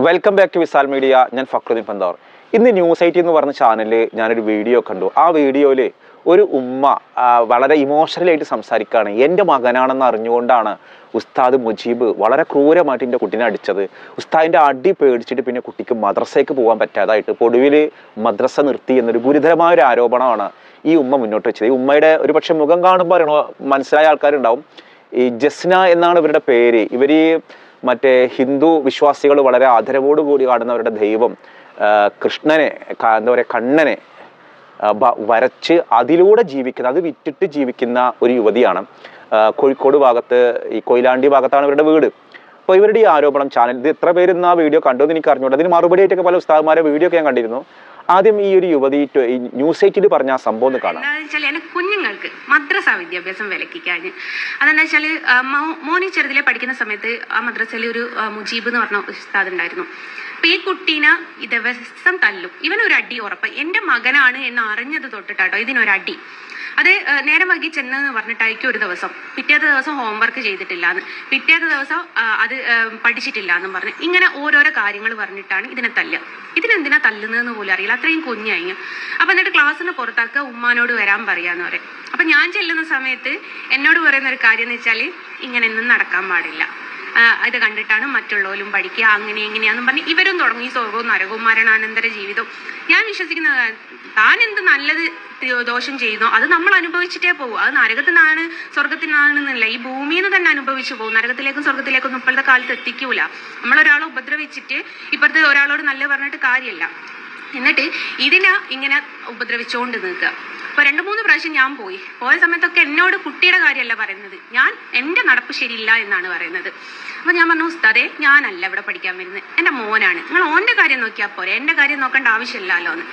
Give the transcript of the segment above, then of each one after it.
Welcome back to Visal media ഞാൻ ഫക്രുദ്ദീൻ പന്താർ. ഇന്ന് news IT എന്ന് പറഞ്ഞ ചാനലിൽ ഞാനൊരു വീഡിയോ കണ്ടു. ആ വീഡിയോയിൽ ഒരു ഉമ്മ വളരെ ഇമോഷണലായിട്ട് സംസാരിക്കുകയാണ് എന്റെ മകനാണെന്ന് അറിഞ്ഞുകൊണ്ടാണ് ഉസ്താദ് മുജീബ് വളരെ ക്രൂരമായിട്ട് എന്റെ കുട്ടീനെ അടിച്ചത്. ഉസ്താദിന്റെ അടി പേടിച്ചിട്ട് പിന്നെ കുട്ടിക്ക് മദ്രസയ്ക്ക് പോകാൻ പറ്റാതായിട്ട് പൊടുവിൽ മദ്രസ നിർത്തി എന്നൊരു ഗുരുതരമായ ഒരു ആരോപണമാണ് ഈ ഉമ്മ മുന്നോട്ട് വെച്ചത്. ഈ ഉമ്മയുടെ ഒരു പക്ഷേ മുഖം കാണുമ്പോൾ മനസ്സിലായ ആൾക്കാരുണ്ടാവും. ഈ ജസ്ന എന്നാണ് ഇവരുടെ പേര്. ഇവർ മറ്റേ ഹിന്ദു വിശ്വാസികൾ വളരെ ആദരവോടുകൂടി കാണുന്നവരുടെ ദൈവം കൃഷ്ണനെ എന്താ പറയുക കണ്ണനെ വരച്ച് അതിലൂടെ ജീവിക്കുന്ന അത് വിറ്റിട്ട് ജീവിക്കുന്ന ഒരു യുവതിയാണ്. കോഴിക്കോട് ഭാഗത്ത് ഈ കൊയിലാണ്ടി ഭാഗത്താണ് ഇവരുടെ വീട്. അപ്പോൾ ഇവരുടെ ഈ ആരോപണം ചാനൽ ഇത് എത്ര പേര് ആ വീഡിയോ കണ്ടു എന്ന് എനിക്ക് അറിഞ്ഞുകൊണ്ട് അതിന് മറുപടി ആയിട്ടൊക്കെ പല ഉസ്താദന്മാരെ വീഡിയോ ഒക്കെ ഞാൻ കണ്ടിരുന്നു. ആദ്യം ഈ ഒരു യുവതി ന്യൂസ് എയ്റ്റിൽ പറഞ്ഞ ആ സംഭവം കാണാം. വെച്ചാൽ കുഞ്ഞുങ്ങൾക്ക് മദ്രസ വിദ്യാഭ്യാസം വിലക്കിക്കാഞ്ഞ്. അതെന്താ വെച്ചാൽ മോനി ചെറുതിലെ പഠിക്കുന്ന സമയത്ത് ആ മദ്രസയിൽ ഒരു മുജീബ് എന്ന് പറഞ്ഞ ഉസ്താദ് ഉണ്ടായിരുന്നു. അപ്പൊ ഈ കുട്ടീനെ ദിവസം തല്ലും. ഇവനൊരു അടി ഉറപ്പ്. എന്റെ മകനാണ് എന്ന് അറിഞ്ഞത് തൊട്ടിട്ടാട്ടോ ഇതിനൊരടി. അത് നേരം വൈകി ചെന്നെന്ന് പറഞ്ഞിട്ടായിരിക്കും ഒരു ദിവസം. പിറ്റേത്തെ ദിവസം ഹോംവർക്ക് ചെയ്തിട്ടില്ല എന്ന് പിറ്റേത്തെ ദിവസം അത് പഠിച്ചിട്ടില്ല എന്നും പറഞ്ഞ് ഇങ്ങനെ ഓരോരോ കാര്യങ്ങൾ പറഞ്ഞിട്ടാണ് ഇതിനെ തല്ലുക ഇതിനെന്തിനാ തല്ലുന്നതെന്ന് പോലും അറിയില്ല. അത്രയും കുഞ്ഞായി അപ്പൊ എന്നിട്ട് ക്ലാസ്സിന് പുറത്താക്കുക ഉമ്മാനോട് വരാൻ പറയാന്ന് പറയും. അപ്പൊ ഞാൻ ചെല്ലുന്ന സമയത്ത് എന്നോട് പറയുന്ന ഒരു കാര്യം എന്ന് വെച്ചാൽ ഇങ്ങനെ ഒന്നും നടക്കാൻ പാടില്ല. ഇത് കണ്ടിട്ടാണ് മറ്റുള്ളവരും പഠിക്കുക. അങ്ങനെ എങ്ങനെയാന്നും പറഞ്ഞ് ഇവരും തുടങ്ങി. സ്വർഗവും നരകവും മരണാനന്തര ജീവിതവും. ഞാൻ വിശ്വസിക്കുന്ന താൻ എന്ത് നല്ലത് ദോഷം ചെയ്യുന്നു അത് നമ്മൾ അനുഭവിച്ചിട്ടേ പോകും അത് സ്വർഗത്തിൽ നിന്നാണെന്നില്ല ഈ ഭൂമിയിൽ നിന്ന് തന്നെ അനുഭവിച്ചു പോകും നരകത്തിലേക്കും സ്വർഗത്തിലേക്കും ഇപ്പോഴത്തെ കാലത്ത് എത്തിക്കൂല. നമ്മളൊരാളെ ഉപദ്രവിച്ചിട്ട് ഇപ്പോഴത്തെ ഒരാളോട് നല്ല പറഞ്ഞിട്ട് കാര്യമല്ല എന്നിട്ട് ഇതിനെ ഇങ്ങനെ ഉപദ്രവിച്ചുകൊണ്ട് നിൽക്കുക. അപ്പൊ രണ്ടു മൂന്ന് പ്രാവശ്യം ഞാൻ പോയി. പോയ സമയത്തൊക്കെ എന്നോട് കുട്ടിയുടെ കാര്യമല്ല പറയുന്നത്. ഞാൻ എന്റെ നടപ്പ് ശരിയില്ല എന്നാണ് പറയുന്നത്. അപ്പൊ ഞാൻ പറഞ്ഞു ഉസ്താദേ ഞാനല്ല ഇവിടെ പഠിക്കാൻ വരുന്നത്. എന്റെ മോനാണ്. നിങ്ങൾ ഓന്റെ കാര്യം നോക്കിയാൽ പോരെ. എന്റെ കാര്യം നോക്കേണ്ട ആവശ്യമില്ലല്ലോ എന്ന്.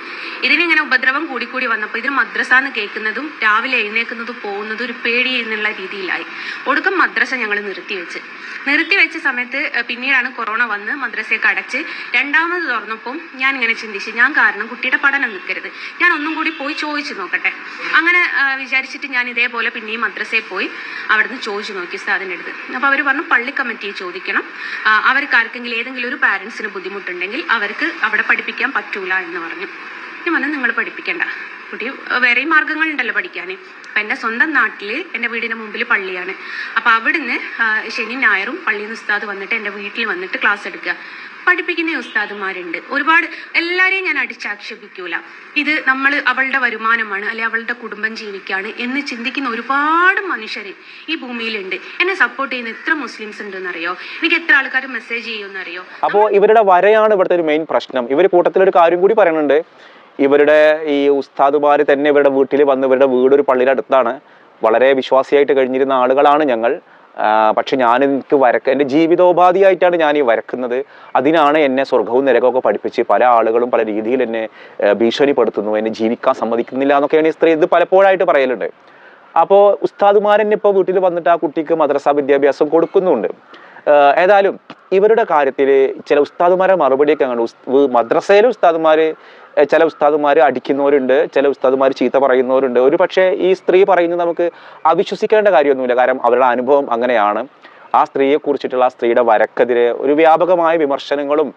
ഇതിനിങ്ങനെ ഉപദ്രവം കൂടിക്കൂടി വന്നപ്പോൾ ഇതിന് മദ്രസ എന്ന് കേൾക്കുന്നതും രാവിലെ എഴുന്നേക്കുന്നതും പോകുന്നതും ഒരു പേടി എന്നുള്ള രീതിയിലായി. ഒടുക്കം മദ്രസ ഞങ്ങൾ നിർത്തിവെച്ച് നിർത്തിവെച്ച സമയത്ത് പിന്നീടാണ് കൊറോണ വന്ന് മദ്രസയൊക്കെ അടച്ച് രണ്ടാമത് തുറന്നപ്പം ഞാൻ ഇങ്ങനെ ചിന്തിച്ച് ഞാൻ കാരണം കുട്ടിയുടെ പഠനം നിൽക്കരുത്. ഞാൻ ഒന്നും കൂടി പോയി ചോദിച്ചു നോക്കട്ടെ. അങ്ങനെ ആ, വിചാരിച്ചിട്ട് ഞാൻ ഇതേപോലെ പിന്നെയും മദ്രസയിൽ പോയി അവിടുന്ന് ചോദിച്ചു നോക്കി ഉസ്താദിന്റെ അടുത്ത്. അപ്പോൾ അവർ പറഞ്ഞു പള്ളി കമ്മിറ്റിയെ ചോദിക്കണം. അവർക്ക് ആർക്കെങ്കിലും ഏതെങ്കിലും ഒരു പാരൻസിന് ബുദ്ധിമുട്ടുണ്ടെങ്കിൽ അവർക്ക് അവിടെ പഠിപ്പിക്കാൻ പറ്റൂല എന്ന് പറഞ്ഞു. ഞാൻ പറഞ്ഞു നിങ്ങൾ പഠിപ്പിക്കണ്ട. കുട്ടി വേറെയും മാർഗങ്ങളുണ്ടല്ലോ പഠിക്കാൻ അപ്പം എന്റെ സ്വന്തം നാട്ടിൽ എന്റെ വീടിന്റെ മുമ്പിൽ പള്ളിയാണ്. അപ്പോൾ അവിടുന്ന് ശനി ഞായറും പള്ളിയിൽ നിന്ന് ഉസ്താദ് വന്നിട്ട് എന്റെ വീട്ടിൽ വന്നിട്ട് ക്ലാസ് എടുക്കുക. പഠിപ്പിക്കുന്ന ഉസ്താദുമാരുണ്ട്. ഒരുപാട് എല്ലാവരെയും ഞാൻ അടിച്ചാക്ഷേപിക്കൂല. ഇത് നമ്മൾ അവളുടെ വരുമാനമാണ് അല്ലെ അവളുടെ കുടുംബം ജീവിക്കാണ് എന്ന് ചിന്തിക്കുന്ന ഒരുപാട് മനുഷ്യർ ഈ ഭൂമിയിലുണ്ട്. എന്നെ സപ്പോർട്ട് ചെയ്യുന്ന എത്ര മുസ്ലിംസ് ഉണ്ടെന്നറിയോ? എനിക്ക് എത്ര ആൾക്കാർ മെസ്സേജ് ചെയ്യുമെന്നറിയോ? അപ്പോൾ ഇവരുടെ വരയാണ് ഇവിടുത്തെ ഒരു മെയിൻ പ്രശ്നം. ഇവർ കൂട്ടത്തിലൊരു കാര്യം കൂടി പറയുന്നുണ്ട് ഇവരുടെ ഈ ഉസ്താദുമാർ തന്നെ ഇവരുടെ വീട്ടിൽ വന്ന് ഇവരുടെ വീട് ഒരു പള്ളിയുടെ അടുത്താണ്. വളരെ വിശ്വാസിയായിട്ട് കഴിഞ്ഞിരുന്ന ആളുകളാണ് ഞങ്ങൾ. പക്ഷെ ഞാൻ എനിക്ക് വരക്ക എന്റെ ജീവിതോപാധിയായിട്ടാണ് ഞാൻ ഈ വരക്കുന്നത്. അതിനാണ് എന്നെ സ്വർഗവും നരകമൊക്കെ പഠിപ്പിച്ച് പല ആളുകളും പല രീതിയിൽ എന്നെ ഭീഷണിപ്പെടുത്തുന്നു എന്നെ ജീവിക്കാൻ സമ്മതിക്കുന്നില്ല എന്നൊക്കെയാണ് ഈ സ്ത്രീ ഇത് പലപ്പോഴായിട്ട് പറയലുണ്ട്. അപ്പോൾ ഉസ്താദുമാരെന്നെ ഇപ്പോൾ വീട്ടിൽ വന്നിട്ട് ആ കുട്ടിക്ക് മദ്രസ വിദ്യാഭ്യാസം കൊടുക്കുന്നുണ്ട്. ഏതായാലും ഇവരുടെ കാര്യത്തിൽ ചില ഉസ്താദുമാരെ മറുപടിയൊക്കെ കണ്ടു. മദ്രസയിലെ ഉസ്താദുമാർ ചില ഉസ്താദുമാർ അടിക്കുന്നവരുണ്ട് ചില ഉസ്താദുമാർ ചീത്ത പറയുന്നവരുണ്ട്. ഒരു പക്ഷേ ഈ സ്ത്രീ പറയുന്നത് നമുക്ക് അവിശ്വസിക്കേണ്ട കാര്യമൊന്നുമില്ല. കാരണം അവരുടെ അനുഭവം അങ്ങനെയാണ്. ആ സ്ത്രീയെ കുറിച്ചിട്ടുള്ള ആ സ്ത്രീയുടെ വരക്കെതിരെ ഒരു വ്യാപകമായ വിമർശനങ്ങളും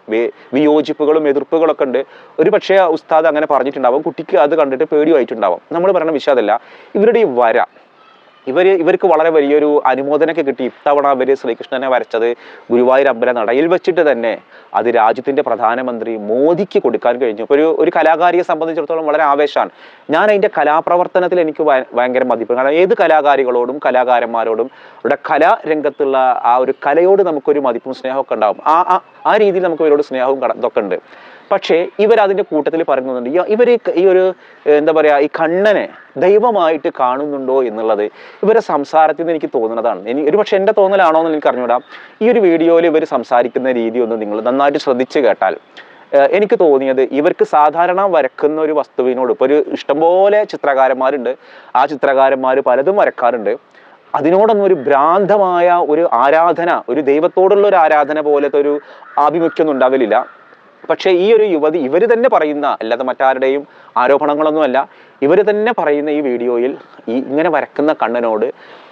വിയോജിപ്പുകളും എതിർപ്പുകളൊക്കെ ഉണ്ട്. ഒരു പക്ഷേ ഉസ്താദ് അങ്ങനെ പറഞ്ഞിട്ടുണ്ടാവും. കുട്ടിക്ക് അത് കണ്ടിട്ട് പേടിയായിട്ടുണ്ടാവും. നമ്മൾ പറയുന്ന വിഷയം അതല്ല. ഇവരുടെ ഈ വര ഇവർ ഇവർക്ക് വളരെ വലിയൊരു അനുമോദനമൊക്കെ കിട്ടി. ഇത്തവണ അവർ ശ്രീകൃഷ്ണനെ വരച്ചത് ഗുരുവായൂർ അമ്പല നടയിൽ വെച്ചിട്ട് തന്നെ അത് രാജ്യത്തിന്റെ പ്രധാനമന്ത്രി മോദിക്ക് കൊടുക്കാൻ കഴിഞ്ഞു. ഒരു ഒരു കലാകാരിയെ സംബന്ധിച്ചിടത്തോളം വളരെ ആവേശമാണ്. ഞാൻ അതിന്റെ കലാപ്രവർത്തനത്തിൽ എനിക്ക് ഭയ- ഭയങ്കര മതിപ്പ്. കാരണം ഏത് കലാകാരികളോടും കലാകാരന്മാരോടും അവരുടെ കലാരംഗത്തുള്ള ആ ഒരു കലയോട് നമുക്കൊരു മതിപ്പും സ്നേഹമൊക്കെ ഉണ്ടാകും ആ ആ- രീതിയിൽ നമുക്ക് ഇവരോട് സ്നേഹവും ഇതൊക്കെ ഉണ്ട്. പക്ഷേ ഇവർ അതിന്റെ കൂട്ടത്തിൽ പറയുന്നുണ്ട് ഇവർ ഈ ഒരു എന്താ പറയുക ഈ കണ്ണനെ ദൈവമായിട്ട് കാണുന്നുണ്ടോ എന്നുള്ളത് ഇവരെ സംസാരത്തിൽ നിന്ന് എനിക്ക് തോന്നുന്നതാണ്. ഇനി ഒരു പക്ഷേ എന്റെ തോന്നലാണോ എന്ന് എനിക്ക് അറിഞ്ഞൂടാ. ഈ ഒരു വീഡിയോയിൽ ഇവർ സംസാരിക്കുന്ന രീതി ഒന്ന് നിങ്ങൾ നന്നായിട്ട് ശ്രദ്ധിച്ച് കേട്ടാൽ എനിക്ക് തോന്നിയത് ഇവർക്ക് സാധാരണ വരക്കുന്ന ഒരു വസ്തുവിനോട് ഇപ്പോൾ ഒരു ഇഷ്ടംപോലെ ചിത്രകാരന്മാരുണ്ട്. ആ ചിത്രകാരന്മാർ പലതും വരക്കാറുണ്ട്. അതിനോടൊന്നും ഒരു ഭ്രാന്തമായ ഒരു ആരാധന ഒരു ദൈവത്തോടുള്ള ഒരു ആരാധന പോലത്തെ ഒരു ആഭിമുഖ്യമൊന്നും ഉണ്ടാകലില്ല പക്ഷേ ഈ ഒരു യുവതി ഇവർ തന്നെ പറയുന്ന അല്ലാതെ മറ്റാരുടെയും ആരോപണങ്ങളൊന്നുമല്ല ഇവർ തന്നെ പറയുന്ന ഈ വീഡിയോയിൽ ഈ ഇങ്ങനെ വരക്കുന്ന കണ്ണനോട്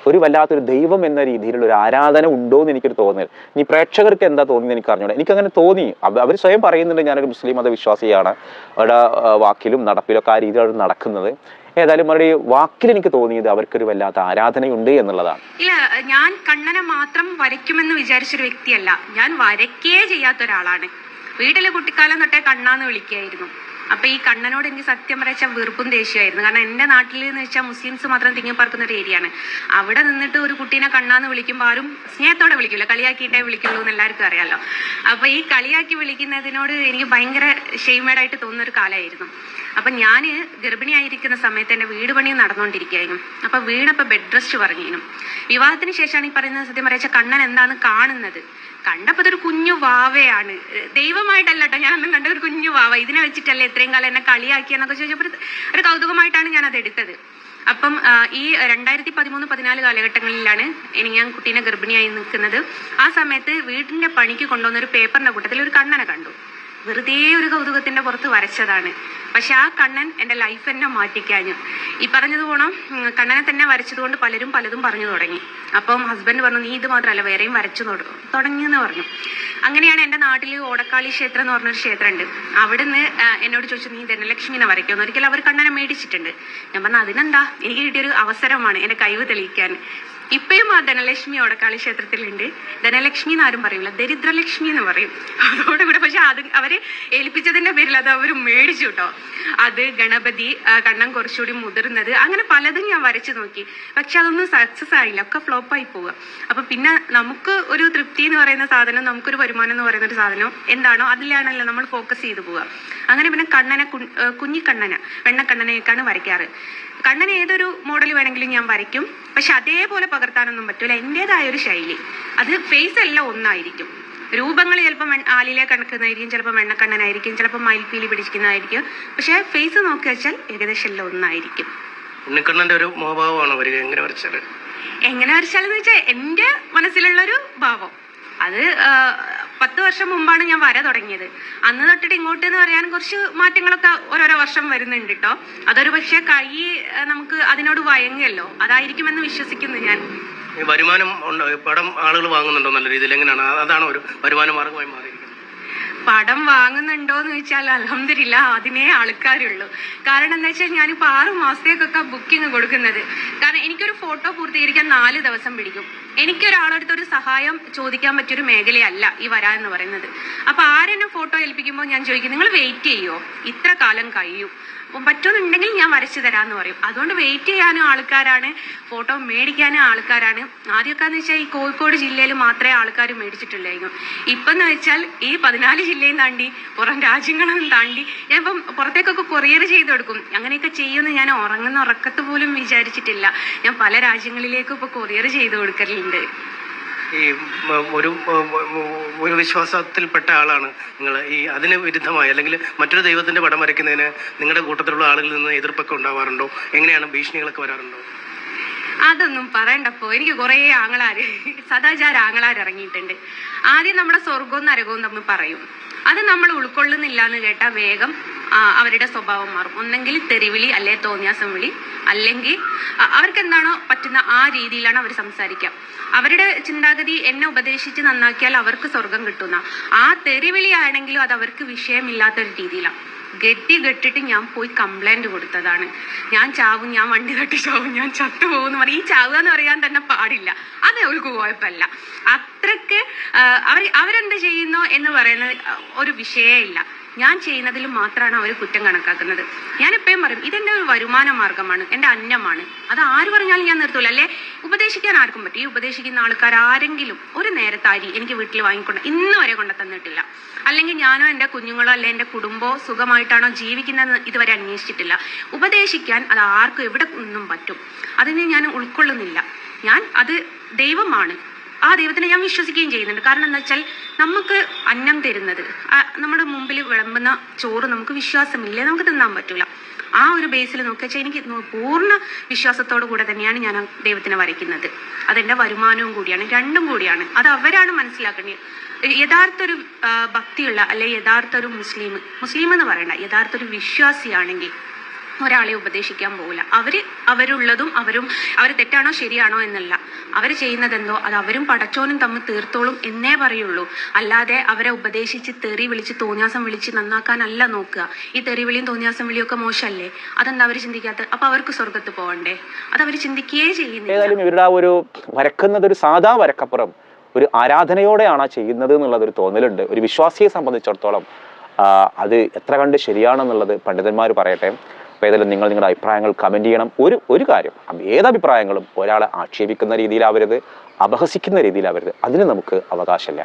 ഒരു വല്ലാത്തൊരു ദൈവം എന്ന രീതിയിലുള്ള ഒരു ആരാധന ഉണ്ടോ എന്ന് എനിക്കൊരു തോന്നൽ. ഇനി പ്രേക്ഷകർക്ക് എന്താ തോന്നിയെന്ന് എനിക്ക് അറിഞ്ഞൂടെ എനിക്കങ്ങനെ തോന്നി. അവർ സ്വയം പറയുന്നുണ്ട് ഞാനൊരു മുസ്ലിം മത വിശ്വാസിയാണ് അവരുടെ വാക്കിലും നടപ്പിലൊക്കെ ആ രീതിയിലാണ് നടക്കുന്നത്. ഏതായാലും അവരുടെ വാക്കിൽ എനിക്ക് തോന്നിയത് അവർക്കൊരു വല്ലാത്ത ആരാധനയുണ്ട് എന്നുള്ളതാണ്. ഇല്ല ഞാൻ കണ്ണനെ മാത്രം വരയ്ക്കുമെന്ന് വിചാരിച്ചൊരു വ്യക്തിയല്ല. ഞാൻ വരയ്ക്കേ ചെയ്യാത്ത ഒരാളാണ് വീട്ടിലെ കുട്ടിക്കാലം തൊട്ടേ കണ്ണാന്ന് വിളിക്കുകയായിരുന്നു അപ്പൊ ഈ കണ്ണനോട് എനിക്ക് സത്യം പറയച്ച വെറുപ്പും ദേഷ്യമായിരുന്നു. കാരണം എന്റെ നാട്ടിൽ എന്ന് വെച്ചാൽ മുസ്ലിംസ് മാത്രം തിങ്ങി പറക്കുന്ന ഒരു ഏരിയയാണ്. അവിടെ നിന്നിട്ട് ഒരു കുട്ടീനെ കണ്ണാന്ന് വിളിക്കുമ്പോൾ ആരും സ്നേഹത്തോടെ വിളിക്കില്ല കളിയാക്കിയിട്ടേ വിളിക്കുള്ളൂ എന്ന് എല്ലാവർക്കും അറിയാലോ. അപ്പൊ ഈ കളിയാക്കി വിളിക്കുന്നതിനോട് എനിക്ക് ഭയങ്കര ഷെയ്മേഡായിട്ട് തോന്നുന്ന ഒരു കാലമായിരുന്നു. അപ്പൊ ഞാൻ ഗർഭിണിയായിരിക്കുന്ന സമയത്ത് എന്റെ വീട് പണിയും നടന്നുകൊണ്ടിരിക്കുകയായിരുന്നു അപ്പൊ വീണപ്പോ ബെഡ് റെസ്റ്റ് പറഞ്ഞിരുന്നു. വിവാഹത്തിന് ശേഷമാണ് ഈ പറയുന്നത് സത്യം പറയച്ച കണ്ണൻ എന്താണ് കാണുന്നത്? കണ്ടപ്പോ ഇതൊരു കുഞ്ഞു വാവയാണ്. ദൈവമായിട്ടല്ല കേട്ടോ ഞാൻ അന്നും കണ്ട ഒരു കുഞ്ഞു വാവ. ഇതിനെ വെച്ചിട്ടല്ലേ ഇത്രയും കാലം എന്നെ കളിയാക്കിയെന്നൊക്കെ ചോദിച്ചപ്പോൾ ഒരു കൗതുകമായിട്ടാണ് ഞാൻ അത് എടുത്തത്. അപ്പം ഈ രണ്ടായിരത്തി പതിമൂന്ന് പതിനാല് കാലഘട്ടങ്ങളിലാണ് ഇനി ഞാൻ കുട്ടീനെ ഗർഭിണിയായി നിൽക്കുന്നത്. ആ സമയത്ത് വീടിന്റെ പണിക്ക് കൊണ്ടുവന്ന ഒരു പേപ്പറിന്റെ കൂട്ടത്തിൽ ഒരു കണ്ണനെ കണ്ടു. വെറുതെ ഒരു കൗതുകത്തിന്റെ പുറത്ത് വരച്ചതാണ്. പക്ഷെ ആ കണ്ണൻ എന്റെ ലൈഫ് എന്നെ മാറ്റിക്കാഞ്ഞു. ഈ പറഞ്ഞത് പോണം കണ്ണനെ തന്നെ വരച്ചതുകൊണ്ട് പലരും പലതും പറഞ്ഞു തുടങ്ങി. അപ്പം ഹസ്ബൻഡ് പറഞ്ഞു നീ ഇത് മാത്രമല്ല വേറെയും വരച്ചു തുട- തുടങ്ങി എന്ന് പറഞ്ഞു. അങ്ങനെയാണ് എന്റെ നാട്ടിൽ ഓടക്കാളി ക്ഷേത്രം എന്ന് പറഞ്ഞൊരു ക്ഷേത്രമുണ്ട് അവിടുന്ന് എന്നോട് ചോദിച്ചു നീ ധനലക്ഷ്മിനെ വരയ്ക്കുമെന്ന്? ഒരിക്കലും അവർ കണ്ണനെ മേടിച്ചിട്ടുണ്ട്. ഞാൻ പറഞ്ഞു അതിനെന്താ? എനിക്ക് കിട്ടിയൊരു അവസരമാണ് എന്റെ കഴിവ് തെളിയിക്കാൻ. ഇപ്പോഴും ആ ധനലക്ഷ്മി ഓടക്കാളി ക്ഷേത്രത്തിലുണ്ട്. ധനലക്ഷ്മി ആരും പറയില്ല ദരിദ്രലക്ഷ്മി എന്ന് പറയും. അതോടുകൂടെ പക്ഷെ അത് അവർ ഏൽപ്പിച്ചതിന്റെ പേരിൽ അത് അവർ മേടിച്ചു കേട്ടോ അത് ഗണപതി കണ്ണം കുറച്ചുകൂടി മുതിർന്നത് അങ്ങനെ പലതും ഞാൻ വരച്ചു നോക്കി. പക്ഷെ അതൊന്നും സക്സസ് ആയില്ല. ഒക്കെ ഫ്ലോപ്പ് ആയി പോവുക. അപ്പൊ പിന്നെ നമുക്ക് ഒരു തൃപ്തി എന്ന് പറയുന്ന സാധനം നമുക്കൊരു വരുമാനം എന്ന് പറയുന്ന ഒരു സാധനം എന്താണോ അതിലാണല്ലോ നമ്മൾ ഫോക്കസ് ചെയ്തു പോവുക. അങ്ങനെ പിന്നെ കണ്ണനെ കുഞ്ഞിക്കണ്ണന വെണ്ണക്കണ്ണനെയൊക്കെയാണ് വരയ്ക്കാറ്. കണ്ണൻ ഏതൊരു മോഡൽ വേണമെങ്കിലും ഞാൻ വരയ്ക്കും. പക്ഷെ അതേപോലെ പകർത്താനൊന്നും പറ്റൂല. എന്റെതായ ഒരു ശൈലി. അത് ഫേസ് എല്ലാം ഒന്നായിരിക്കും. രൂപങ്ങൾ ചിലപ്പോൾ ആലിലെ കണക്കുന്നതായിരിക്കും ചിലപ്പോൾ വെണ്ണക്കണ്ണനായിരിക്കും ചിലപ്പോൾ മയിൽപ്പീലി പിടിക്കുന്നതായിരിക്കും പക്ഷെ ഫേസ് നോക്കി വെച്ചാൽ ഏകദേശം എല്ലാം ഒന്നായിരിക്കും. ഉണ്ണിക്കണ്ണന്റെ ഒരു മോഹഭാവമാണ് വരിക? എങ്ങനെ വരച്ചാൽ എങ്ങനെ വരച്ചാലെന്ന് വെച്ചാൽ എന്റെ മനസ്സിലുള്ളൊരു ഭാവം. അത് പത്ത് വർഷം മുമ്പാണ് ഞാൻ വര തുടങ്ങിയത്. അന്ന് തൊട്ടിട്ട് ഇങ്ങോട്ട് എന്ന് പറയാൻ കുറച്ച് മാറ്റങ്ങളൊക്കെ ഓരോരോ വർഷം വരുന്നുണ്ട് കേട്ടോ അതൊരു പക്ഷെ കൈ നമുക്ക് അതിനോട് വയങ്ങല്ലോ അതായിരിക്കുമെന്ന് വിശ്വസിക്കുന്നു ഞാൻ. വരുമാനം പടം ആളുകൾ വാങ്ങുന്നുണ്ടോ നല്ല രീതിയിൽ? എങ്ങനെയാണ്? അതാണ് ഒരു വരുമാന മാർഗമായി മാറിയിരിക്കുന്നത്? പടം വാങ്ങുന്നുണ്ടോ എന്ന് ചോദിച്ചാൽ അലഹമില്ല അതിനേ ആൾക്കാരുള്ളൂ. കാരണം എന്താ വെച്ചാൽ ഞാനിപ്പോൾ ആറ് മാസത്തേക്കൊക്കെ ബുക്കിംഗ് കൊടുക്കുന്നത്. കാരണം എനിക്കൊരു ഫോട്ടോ പൂർത്തീകരിക്കാൻ നാല് ദിവസം പിടിക്കും. എനിക്കൊരാളടുത്ത് ഒരു സഹായം ചോദിക്കാൻ പറ്റിയൊരു മേഖലയല്ല ഈ വരാ എന്ന് പറയുന്നത്. അപ്പൊ ആരെന്നെ ഫോട്ടോ ഏൽപ്പിക്കുമ്പോൾ ഞാൻ ചോദിക്കും നിങ്ങൾ വെയിറ്റ് ചെയ്യോ? ഇത്ര കാലം കഴിയും. പറ്റുന്നുണ്ടെങ്കിൽ ഞാൻ വരച്ചു തരാമെന്ന് പറയും. അതുകൊണ്ട് വെയിറ്റ് ചെയ്യാനും ആൾക്കാരാണ് ഫോട്ടോ മേടിക്കാനും ആൾക്കാരാണ്. ആദ്യമൊക്കെ എന്ന് വെച്ചാൽ ഈ കോഴിക്കോട് ജില്ലയിൽ മാത്രമേ ആൾക്കാർ മേടിച്ചിട്ടുള്ളായിരുന്നു. ഇപ്പം എന്ന് വെച്ചാൽ ഈ പതിനാല് ജില്ലയും താണ്ടി പുറം രാജ്യങ്ങളും താണ്ടി ഞാൻ ഇപ്പം പുറത്തേക്കൊക്കെ കൊറിയർ ചെയ്ത് കൊടുക്കും. അങ്ങനെയൊക്കെ ചെയ്യുമെന്ന് ഞാൻ ഉറങ്ങുന്ന ഉറക്കത്ത് പോലും വിചാരിച്ചിട്ടില്ല. ഞാൻ പല രാജ്യങ്ങളിലേക്കും ഇപ്പോൾ കൊറിയർ ചെയ്ത് കൊടുക്കലുണ്ട്. ഈ ഒരു ഒരു വിശ്വാസത്തിൽപ്പെട്ട ആളാണ് നിങ്ങൾ. ഈ അതിന് വിരുദ്ധമായി അല്ലെങ്കിൽ മറ്റൊരു ദൈവത്തിന്റെ പടം വരയ്ക്കുന്നതിന് നിങ്ങളുടെ കൂട്ടത്തിലുള്ള ആളുകളിൽ നിന്ന് എതിർപ്പൊക്കെ ഉണ്ടാവാറുണ്ടോ? എങ്ങനെയാണ് ഭീഷണികളൊക്കെ വരാറുണ്ടോ? അതൊന്നും പറയണ്ടപ്പോ. എനിക്ക് കുറേ ആങ്ങളാര് സദാചാര ആങ്ങളാർ ഇറങ്ങിയിട്ടുണ്ട് ആദ്യം നമ്മുടെ സ്വർഗവും നരകവും തമ്മിൽ പറയും. അത് നമ്മൾ ഉൾക്കൊള്ളുന്നില്ല എന്ന് കേട്ടാ വേഗം അവരുടെ സ്വഭാവം മാറും. ഒന്നെങ്കിൽ തെറിവിളി അല്ലെ തോന്നിയാസം വിളി. അല്ലെങ്കിൽ അവർക്ക് എന്താണോ പറ്റുന്ന ആ രീതിയിലാണ് അവർ സംസാരിക്കുക അവരുടെ ചിന്താഗതി എന്നെ ഉപദേശിച്ച് നന്നാക്കിയാൽ അവർക്ക് സ്വർഗം കിട്ടുന്ന. ആ തെറിവിളി ആണെങ്കിലും അത് അവർക്ക് വിഷയമില്ലാത്തൊരു രീതിയിലാണ് ഗട്ടി കെട്ടിട്ട് ഞാൻ പോയി കംപ്ലൈന്റ് കൊടുത്തതാണ്. ഞാൻ ചാവും ഞാൻ വണ്ടി കെട്ടി ചാവും ഞാൻ ചത്തുപോകും എന്ന് പറയും. ഈ ചാവുക എന്ന് പറയാൻ തന്നെ പാടില്ല. അത് അവൾക്ക് കുഴപ്പമില്ല. അത്രയ്ക്ക് അവർ അവരെന്ത് ചെയ്യുന്നു എന്ന് പറയുന്നത് ഒരു വിഷയമില്ല ഞാൻ ചെയ്യുന്നതിൽ മാത്രമാണ് അവർ കുറ്റം കണക്കാക്കുന്നത്. ഞാൻ എപ്പോഴും പറയും ഇതെന്റെ ഒരു വരുമാന മാർഗമാണ് എന്റെ അന്നമാണ്. അത് ആര് പറഞ്ഞാലും ഞാൻ നിർത്തൂല. അല്ലേ? ഉപദേശിക്കാൻ ആർക്കും പറ്റും. ഈ ഉപദേശിക്കുന്ന ആൾക്കാർ ആരെങ്കിലും ഒരു നേരത്തെ അരി എനിക്ക് വീട്ടിൽ വാങ്ങിക്കൊണ്ട് ഇന്ന് വരെ കൊണ്ടു തന്നിട്ടില്ല. അല്ലെങ്കിൽ ഞാനോ എന്റെ കുഞ്ഞുങ്ങളോ അല്ലെ എന്റെ കുടുംബമോ സുഖമായിട്ടാണോ ജീവിക്കുന്നതെന്ന് ഇതുവരെ അന്വേഷിച്ചിട്ടില്ല. ഉപദേശിക്കാൻ അത് ആർക്കും എവിടെ നിന്നും പറ്റും? അതിനെ ഞാൻ ഉൾക്കൊള്ളുന്നില്ല. ഞാൻ അത് ദൈവമാണ്. ആ ദൈവത്തിനെ ഞാൻ വിശ്വസിക്കുകയും ചെയ്യുന്നുണ്ട്. കാരണം എന്താ വെച്ചാൽ നമുക്ക് അന്നം തരുന്നത് നമ്മുടെ മുമ്പിൽ വിളമ്പുന്ന ചോറ് നമുക്ക് വിശ്വാസമില്ല? നമുക്ക് തിന്നാൻ പറ്റൂല. ആ ഒരു ബേസിൽ നോക്കി വെച്ചാൽ എനിക്ക് പൂർണ വിശ്വാസത്തോടു കൂടെ തന്നെയാണ് ഞാൻ ദൈവത്തിനെ വരയ്ക്കുന്നത്. അതെന്റെ വരുമാനവും കൂടിയാണ് രണ്ടും കൂടിയാണ്. അത് അവരാണ് മനസ്സിലാക്കേണ്ടത്. യഥാർത്ഥ ഒരു ഭക്തിയുള്ള അല്ലെ യഥാർത്ഥ ഒരു മുസ്ലിം മുസ്ലിം എന്ന് പറയണ്ട യഥാർത്ഥ ഒരു വിശ്വാസിയാണെങ്കിൽ ഒരാളെ ഉപദേശിക്കാൻ പോകില്ല. അവർ അവരുള്ളതും അവരും അവർ തെറ്റാണോ ശരിയാണോ എന്നല്ല. അവർ ചെയ്യുന്നതെന്തോ അത് അവരും പടച്ചോനും തമ്മിൽ തീർത്തോളും എന്നേ പറയുള്ളൂ. അല്ലാതെ അവരെ ഉപദേശിച്ച് തെറി വിളിച്ച് തോന്നിയാസം വിളിച്ച് നന്നാക്കാനല്ല നോക്കുക. ഈ തെറി വിളിയും തോന്നിയാസം വിളിയൊക്കെ മോശമല്ലേ? അതെന്താ അവർ ചിന്തിക്കാത്തത്? അപ്പൊ അവർക്ക് സ്വർഗത്ത് പോകണ്ടേ? അത് അവർ ചിന്തിക്കുകയേ ചെയ്യുന്നില്ല. ഇവരുടെ ആ ഒരു വരക്കുന്നത് ഒരു സാധാ വരക്കപ്പുറം ഒരു ആരാധനയോടെയാണ് ചെയ്യുന്നത് എന്നുള്ളതൊരു തോന്നലുണ്ട്. ഒരു വിശ്വാസിയെ സംബന്ധിച്ചിടത്തോളം അത് എത്ര കണ്ട് ശരിയാണെന്നുള്ളത് പണ്ഡിതന്മാർ പറയട്ടെ. അപ്പോൾ ഏതായാലും നിങ്ങൾ നിങ്ങളുടെ അഭിപ്രായങ്ങൾ കമന്റ് ചെയ്യണം. ഒരു ഒരു കാര്യം ഏതഭിപ്രായങ്ങളും ഒരാളെ ആക്ഷേപിക്കുന്ന രീതിയിലാവരുത് അപഹസിക്കുന്ന രീതിയിലാവരുത്. അതിന് നമുക്ക് അവകാശമില്ല.